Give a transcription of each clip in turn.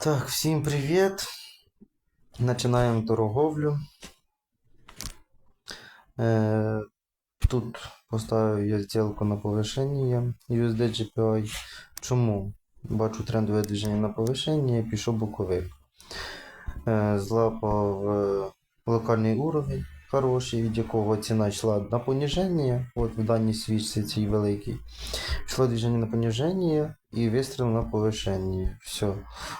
Так, всім привіт. Починаємо торговлю. Е, тут поставив я сделку на повишення USD GPI. Чому? Бачу трендове движення на повишення, пішов боковик. Е, злапав е, локальний уровень хороший, від якого ціна йшла на поніження. От в даній свічці цій великій. Йшло движення на понижение и выстрел на повышение. Все.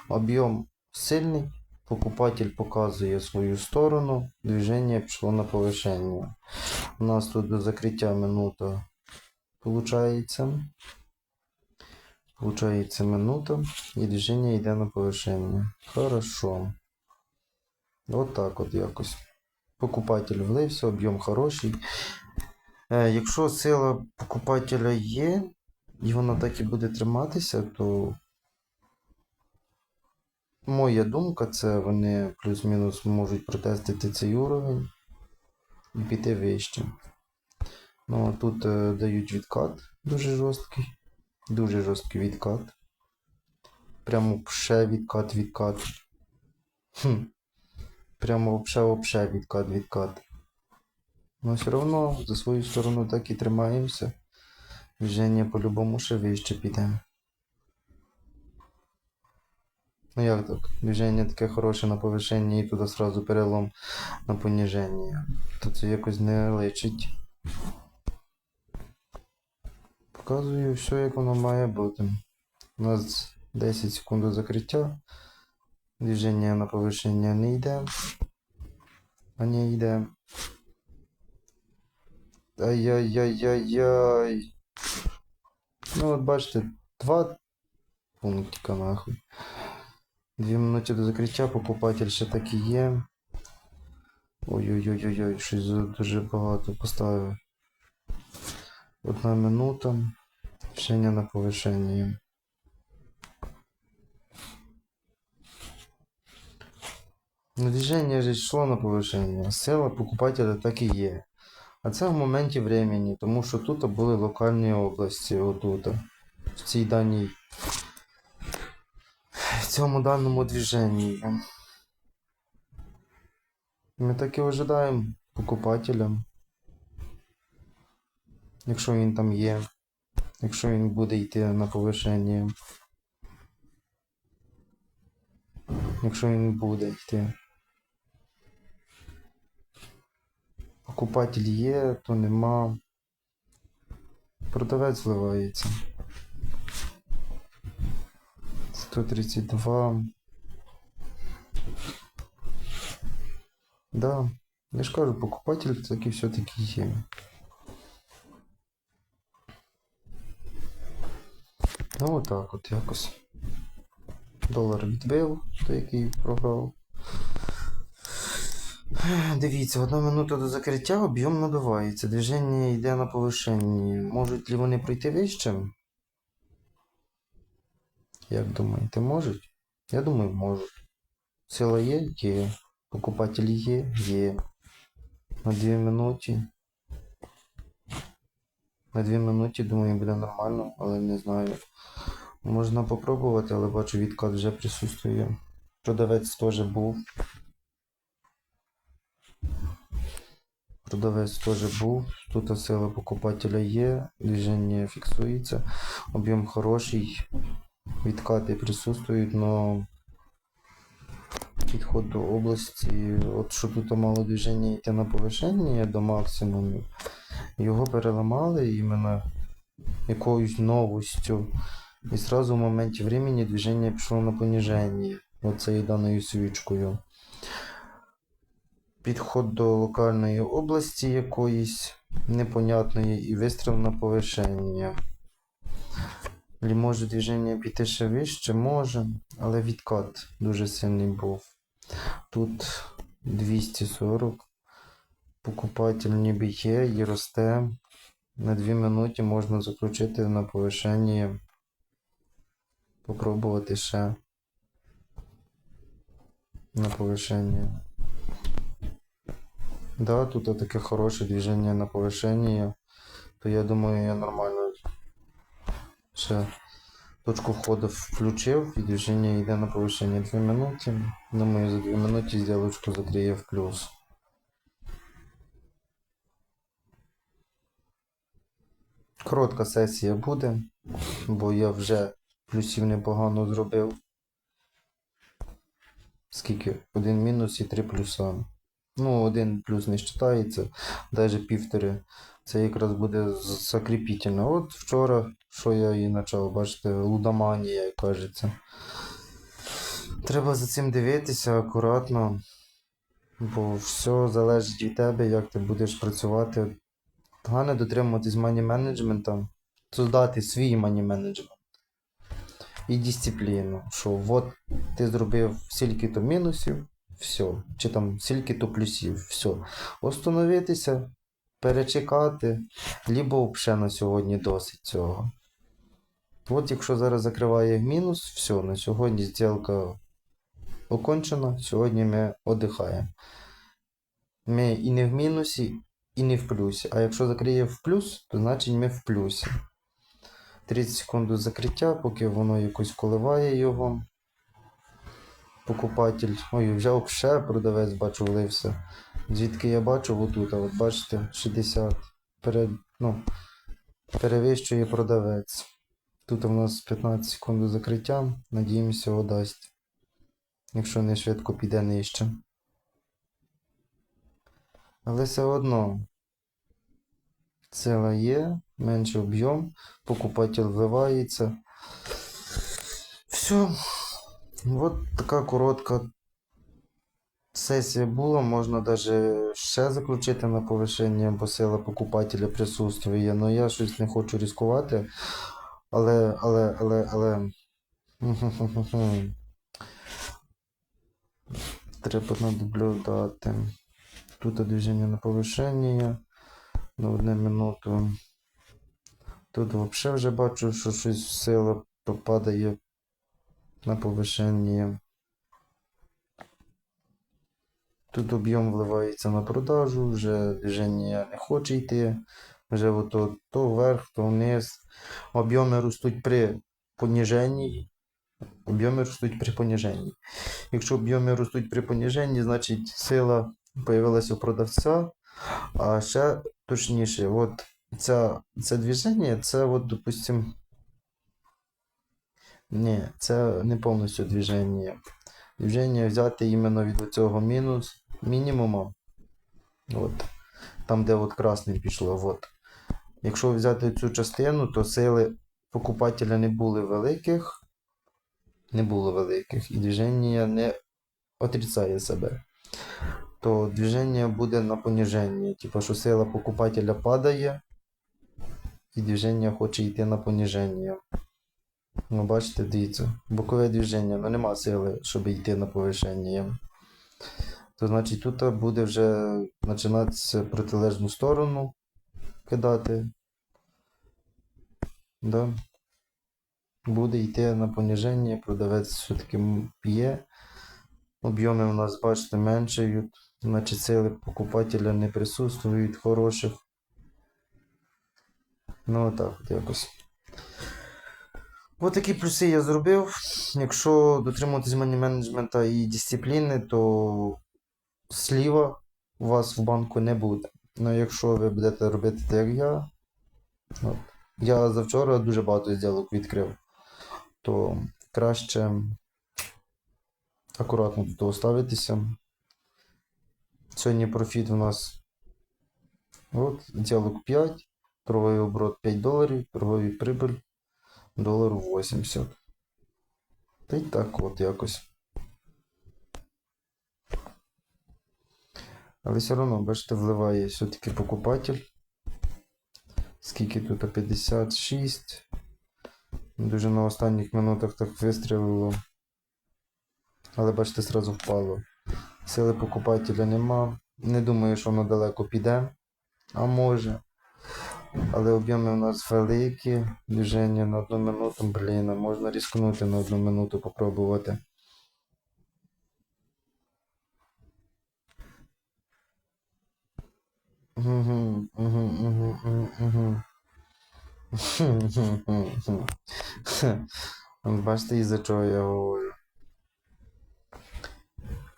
Объем сильний. Покупатель показує свою сторону. Движення пішло на повишення. У нас тут до закриття минута получається. Получається минута. І движення йде на повишення. Хорошо. От так от якось. Покупатель влився, об'єм хороший. Е, якщо сила покупателя є, і вона так і буде триматися, то моя думка, це вони плюс-мінус можуть протестити цей уровень і піти вище. Ну, а тут е, дають відкат дуже жорсткий. Дуже жорсткий відкат. Прямо ще відкат, відкат. Хм. Прямо вообще, вообще відкат, відкат. Но все одно за свою сторону так і тримаємося. Движення по-любому ще вище піде. Ну як так? Движення таке хороше на повишенні і туди сразу перелом на поніження. То це якось не лечить. Показую все, як воно має бути. У нас 10 секунд закриття. Движення на повишення не йде. А не йде. Ай-яй-яй-яй-яй. Ну, от бачите, два пунктика нахуй. Дві минути до закриття, покупатель ще так і є. Ой-ой-ой-ой, щось дуже багато поставив. Одна минута. Рішення на повишення. Ну, движення ж йшло на повишення. Сила покупателя так і є. А це в моменті времени, тому що тут були локальні області, отут. В цій даній. В цьому даному движенні. Ми так і ожидаємо покупателям. Якщо він там є. Якщо він буде йти на повишення. Якщо він буде йти. Покупатель є, то нема. Продавець зливається. 132. Да, я ж кажу, покупатель таки все-таки є. Ну отак от якось. Долар відбив, той який програв. Дивіться, одна минута до закриття об'єм набивається. Движення йде на повишенні. Можуть ли вони пройти вище? Як думаєте, можуть? Я думаю, можуть. Сила є? Є. Покупателі є? Є. На 2 минуті. На 2 минуті, думаю, буде нормально, але не знаю. Можна попробувати, але бачу, відкат вже присутствує. Продавець теж був. Продавець теж був. Тут сила покупателя є, движення фіксується, об'єм хороший, відкати присутствують, но підход до області, от що тут мало движення йти на повишення до максимуму, його переламали іменно якоюсь новостю. І сразу в моменті времени движення пішло на поніження оцею даною свічкою підход до локальної області якоїсь непонятної і вистріл на повишення. Може движення піти ще вище? Може, але відкат дуже сильний був. Тут 240. Покупатель ніби є і росте. На 2 минуті можна заключити на повишення. Попробувати ще на повишення. Да, тут таке хороше движення на повишенні. То я думаю, я нормально ще Точку входу включив, і движення йде на повищення 2 минути. Думаю, за 2 минути сделочку закриє в плюс. Коротка сесія буде, бо я вже плюсів непогано зробив. Скільки? Один мінус і три плюса. Ну, один плюс не вважається, навіть півтори. Це якраз буде закріпітельно. От вчора, що я і почав, бачите, лудоманія, як кажеться. Треба за цим дивитися акуратно, бо все залежить від тебе, як ти будеш працювати. Головне дотримуватись мані менеджмента, создати свій мані менеджмент. І дисципліну, що от ти зробив стільки-то мінусів, все. Чи там стільки-то плюсів, все. Остановитися, перечекати, либо взагалі на сьогодні досить цього. От якщо зараз закриває в мінус, все, на сьогодні зділка окончена, сьогодні ми віддихаємо. Ми і не в мінусі, і не в плюсі. А якщо закриє в плюс, то значить ми в плюсі. 30 секунд до закриття, поки воно якось коливає його. Покупатель. Ой, вже взагалі продавець бачу влився. Звідки я бачу, отут, а от бачите, 60. Перед, ну, перевищує продавець. Тут у нас 15 секунд до закриття. Надіємося, одасть. Якщо не швидко піде нижче. Але все одно. Сила є, менший об'єм, покупатель вливається. Все. От така коротка сесія була. Можна навіть ще заключити на повишення, бо сила покупателя присутствує. Ну я щось не хочу ризикувати. Але, але, але, але. Треба наблюдати. Тут движення на повишення на одну минуту. Тут взагалі вже бачу, що щось сила попадає на повишення. Тут об'єм вливається на продажу, вже движення не хоче йти. Вже ото то вверх, то вниз. Об'єми ростуть при поніженні. Об'єми ростуть при поніженні. Якщо об'єми ростуть при поніженні, значить сила появилася у продавця. А ще точніше, от ця, це движення, це от, допустим. Ні, це не повністю движення. Движення взяти іменно від цього мінус мінімуму. От. Там, де от красним пішло. От. Якщо взяти цю частину, то сили покупателя не були великих. Не було великих. І движення не отрицає себе. То движення буде на поніженні. Типа, що сила покупателя падає, і движення хоче йти на поніження. Ну, бачите, дивіться, бокове движення, ну нема сили, щоб йти на повишення. То значить тут буде вже починатися протилежну сторону кидати. Да. Буде йти на поніження, продавець все-таки п'є. Об'єми у нас, бачите, меншають, значить сили покупателя не присутствують хороших. Ну, отак от якось. Ось такі плюси я зробив. Якщо дотримуватись мані менеджмента і дисципліни, то сліва у вас в банку не буде. Ну, якщо ви будете робити так, як я. От. Я завчора дуже багато зділок відкрив, то краще акуратно до того ставитися. Сьогодні профіт у нас от, ділок 5, торговий оборот 5 доларів, торговий прибиль доларів 80. Та й так от якось. Але все одно, бачите, вливає все-таки покупатель. Скільки тут? 56. Дуже на останніх минутах так вистрілило. Але бачите, сразу впало. Сили покупателя нема. Не думаю, що воно далеко піде. А може. Але об'єми у нас великі. Движення на одну минуту, блін, а можна різкнути на одну минуту попробувати. Угу. Бачите, із-за чого я говорю.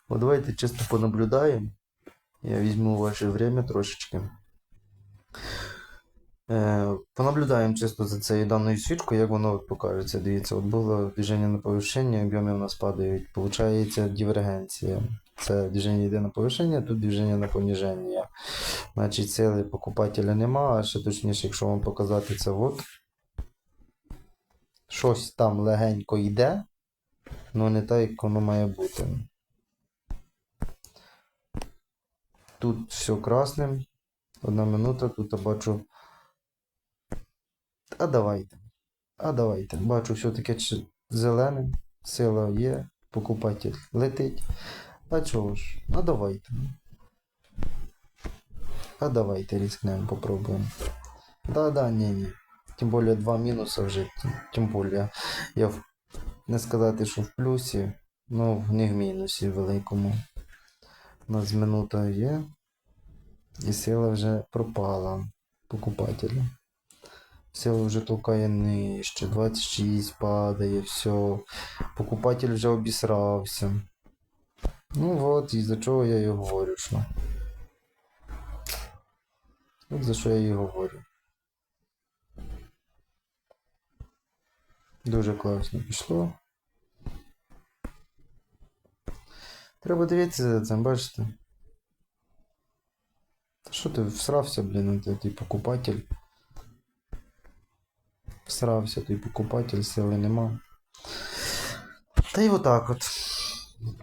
От давайте чисто понаблюдаємо. Я візьму ваше время трошечки. Е, понаблюдаємо чисто за цією даною свічкою, як воно от покажеться. Дивіться, от було движення на повищення, об'єми у нас падають. Получається дивергенція. Це движення йде на повищення, тут движення на поніження. Значить, сили покупателя нема, а ще точніше, якщо вам показати це от. Щось там легенько йде, але не так, як воно має бути. Тут все красним. Одна минута, тут я бачу. А давайте. А давайте. Бачу, все таке чи- зеленим. Сила є, покупатель летить. А чого ж? А давайте. А давайте рискнемо, попробуємо. Да-да, ні, ні. Тим більше два мінуси вже. тим- більше я не сказати, що в плюсі, ну не в мінусі великому. У нас минута є. І сила вже пропала покупателя. Сила вже толкає нижче, 26 падає, все. Покупатель вже обісрався. Ну от, і за чого я і говорю, що. От за що я і говорю. Дуже класно пішло. Треба дивитися за цим, бачите? Та що ти всрався, блін, ти покупатель. Всрався, той покупатель, сили нема. Та й отак от.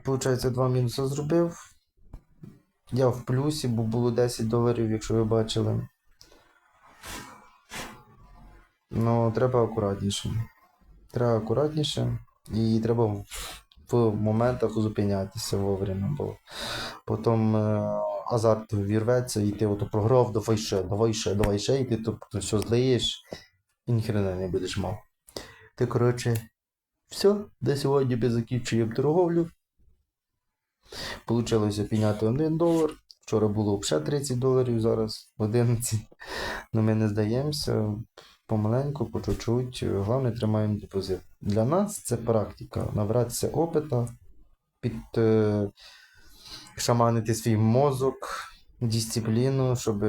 Получається, два мінуси зробив. Я в плюсі, бо було 10 доларів, якщо ви бачили. Ну, треба акуратніше. Треба акуратніше. І треба в- моментах зупинятися вовремя, бо потім е, азарт вірветься, і ти ото програв, давай ще, давай ще, давай ще, і ти тобто все злиєш, і ніхрена не будеш мав. Ти, коротше, все, до сьогодні ми закінчуємо торговлю. Получилося підняти 1 долар. Вчора було ще 30 доларів, зараз 11. Ну ми не здаємося. Помаленьку, по чуть-чуть. Головне, тримаємо депозит. Для нас це практика. Набратися опита, під е, шаманити свій мозок, дисципліну, щоб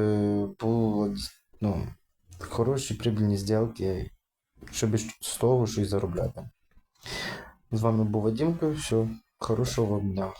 було ну, хороші прибільні зділки, щоб з того щось заробляти. З вами був Вадимко. Все, хорошого вам дня.